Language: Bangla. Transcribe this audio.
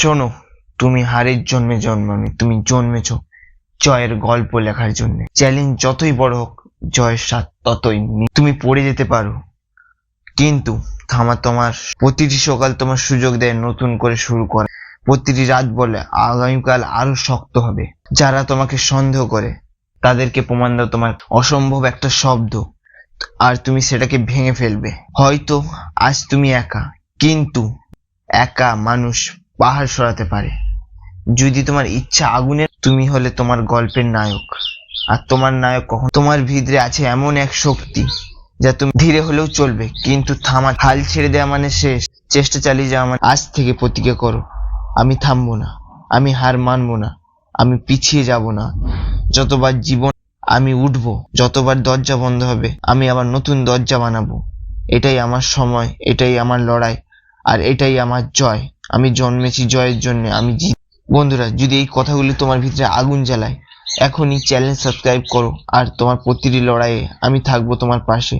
শোনো, তুমি হারের জন্মে জন্মানি তুমি জন্মেছ জয়ের গল্প লেখার জন্য। চ্যালেঞ্জ যতই বড় হোক, জয়ের স্বাদ ততই তুমি পড়ে যেতে পারো, কিন্তু থামা তোমার, প্রতিটি সকাল তোমার সুযোগ দেয় নতুন করে শুরু করা। প্রতিটি রাত বলে আগামীকাল আরও শক্ত হবে। যারা তোমাকে সন্দেহ করে, তাদেরকে প্রমাণ দাও তোমার অসম্ভব একটা শব্দ, আর তুমি সেটাকে ভেঙে ফেলবে। হয়তো আজ তুমি একা, কিন্তু একা মানুষ পাহাড় সরাতে পারে। যদি তোমার ইচ্ছা আগুনের, তুমি হলে তোমার গল্পের নায়ক। আর তোমার নায়ক কখন? তোমার ভিতরে আছে এমন এক শক্তি যা তুমি ধীরে হলেও চলবে, কিন্তু থামা হাল ছেড়ে দেওয়া মানে শেষ। চেষ্টা চালিয়ে যাওয়া মানে আজ থেকে প্রতিজ্ঞা করো, আমি থামবো না, আমি হার মানবো না, আমি পিছিয়ে যাব না। যতবার জীবন আমি উঠবো, যতবার দরজা বন্ধ হবে, আমি আবার নতুন দরজা বানাবো। এটাই আমার সময়, এটাই আমার লড়াই। আর এটাই আমার জয়। আমি জন্মেছি জয়ের জন্য, আমি জিত বন্ধুরা, যদি এই কথাগুলি তোমার ভিতরে আগুন জ্বালায়, এখনই চ্যানেল সাবস্ক্রাইব করো, আর তোমার প্রতিটি লড়াইয়ে আমি থাকব তোমার পাশে।